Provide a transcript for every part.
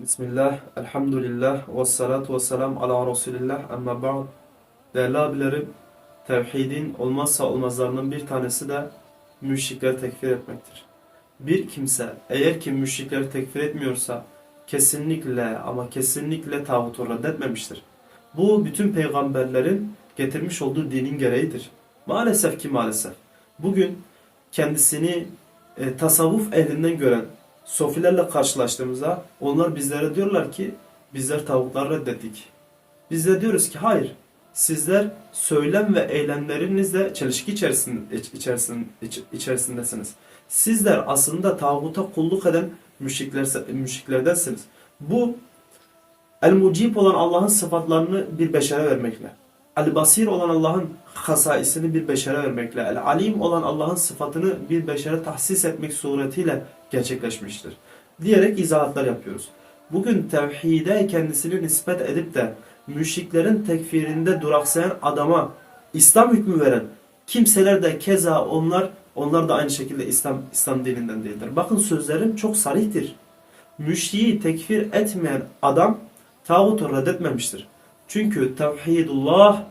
Bismillah, elhamdülillah, ve salatu ve selam ala Resulillah, amma ba'd. Değerli abilerim, tevhidin olmazsa olmazlarının bir tanesi de müşrikleri tekfir etmektir. Bir kimse eğer ki müşrikleri tekfir etmiyorsa kesinlikle ama kesinlikle tağutu reddetmemiştir. Bu bütün peygamberlerin getirmiş olduğu dinin gereğidir. Maalesef ki maalesef. Bugün kendisini e, tasavvuf ehlinden gören sofilerle karşılaştığımızda onlar bizlere diyorlar ki bizler tavukları reddettik. Biz de diyoruz ki hayır sizler söylem ve eylemlerinizle çelişki içerisinde, içerisinde, içerisindesiniz. Sizler aslında tağuta kulluk eden müşrikler, müşriklerdensiniz. Bu el-mucib olan Allah'ın sıfatlarını bir beşere vermekle, el-basir olan Allah'ın hasaisini bir beşere vermekle, el-alim olan Allah'ın sıfatını bir beşere tahsis etmek suretiyle gerçekleşmiştir. Diyerek izahatlar yapıyoruz. Bugün tevhide kendisini nispet edip de müşriklerin tekfirinde duraksayan adama İslam hükmü veren kimseler de keza onlar onlar da aynı şekilde İslam İslam dininden değildir. Bakın sözlerim çok sarihtir. Müşriği tekfir etmeyen adam tağutu reddetmemiştir. Çünkü tevhidullah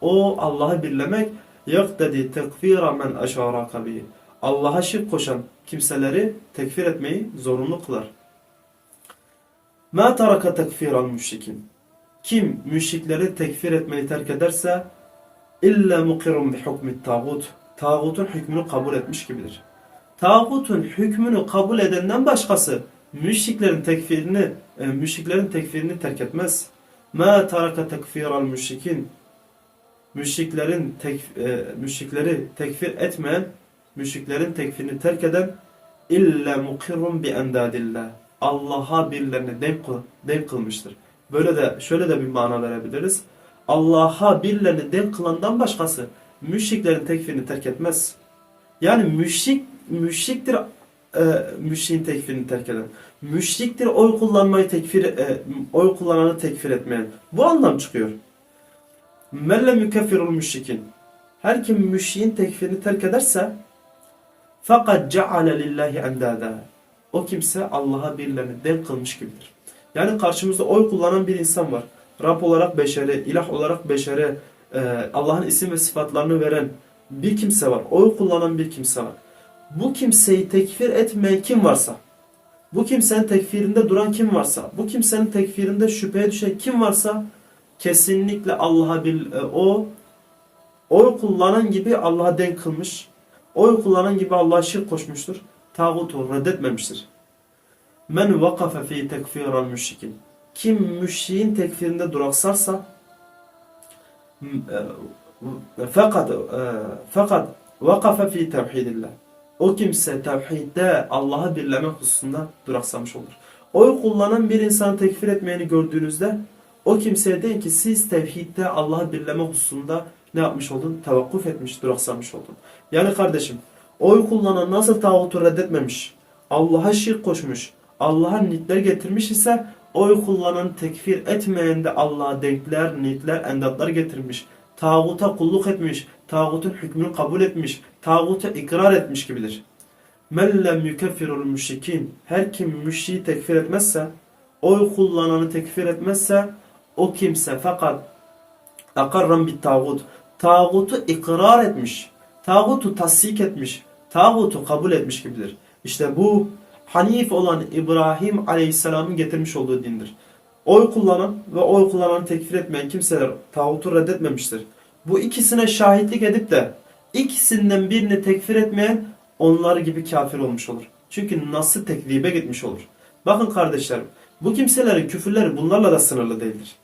o Allah'ı birlemek yaktedi tekfira men eşaraka bihi. Allah'a şirk koşan kimseleri tekfir etmeyi zorunlu kılar. Ma taraka tekfiral müşrikin. Kim müşrikleri tekfir etmeyi terk ederse illa mukirun bi hukmi tağut. Tağutun hükmünü kabul etmiş gibidir. Tağutun hükmünü kabul edenden başkası müşriklerin tekfirini e, müşriklerin tekfirini terk etmez. Ma taraka tekfiral müşrikin. Müşriklerin tek, e, müşrikleri tekfir etmeyen müşriklerin tekfirini terk eden illa mukirrun bi endadillah. Allah'a birilerini denk, denk kılmıştır. Böyle de şöyle de bir mana verebiliriz. Allah'a birilerini denk kılandan başkası müşriklerin tekfirini terk etmez. Yani müşrik müşriktir e, müşriğin tekfirini terk eden. Müşriktir oy kullanmayı tekfir e, oy kullananı tekfir etmeyen. Bu anlam çıkıyor. Melle mükeffirul müşrikin. Her kim müşriğin tekfirini terk ederse fakat ceale lillahi endada. O kimse Allah'a birilerini denk kılmış gibidir. Yani karşımızda oy kullanan bir insan var. Rab olarak beşere, ilah olarak beşere, e, Allah'ın isim ve sıfatlarını veren bir kimse var. Oy kullanan bir kimse var. Bu kimseyi tekfir etmeyen kim varsa, bu kimsenin tekfirinde duran kim varsa, bu kimsenin tekfirinde şüpheye düşen kim varsa kesinlikle Allah'a bir e, o oy kullanan gibi Allah'a denk kılmış, oy kullanan gibi Allah'a şirk koşmuştur. Tağutu reddetmemiştir. Men vakafe fi tekfiran müşrikin. Kim müşriğin tekfirinde duraksarsa e, fakat e, fakat vakafe fi tevhidillah. O kimse tevhidde Allah'ı birleme hususunda duraksamış olur. Oy kullanan bir insanı tekfir etmeyeni gördüğünüzde o kimseye deyin ki siz tevhidde Allah'ı birleme hususunda ne yapmış oldun? Tevakkuf etmiş, duraksamış oldun. Yani kardeşim oy kullanan nasıl tağutu reddetmemiş, Allah'a şirk koşmuş, Allah'a nitler getirmiş ise oy kullanan tekfir etmeyen de Allah'a denkler, nitler, endatlar getirmiş. Tağuta kulluk etmiş, tağutun hükmünü kabul etmiş, tağuta ikrar etmiş gibidir. Men lem yukeffirul müşrikin. Her kim müşriği tekfir etmezse, oy kullananı tekfir etmezse, o kimse fakat akarran bit tağut. Tağutu ikrar etmiş, tağutu tasdik etmiş, tağutu kabul etmiş gibidir. İşte bu Hanif olan İbrahim Aleyhisselam'ın getirmiş olduğu dindir. Oy kullanan ve oy kullananı tekfir etmeyen kimseler tağutu reddetmemiştir. Bu ikisine şahitlik edip de ikisinden birini tekfir etmeyen onlar gibi kafir olmuş olur. Çünkü nasıl teklibe gitmiş olur. Bakın kardeşlerim bu kimselerin küfürleri bunlarla da sınırlı değildir.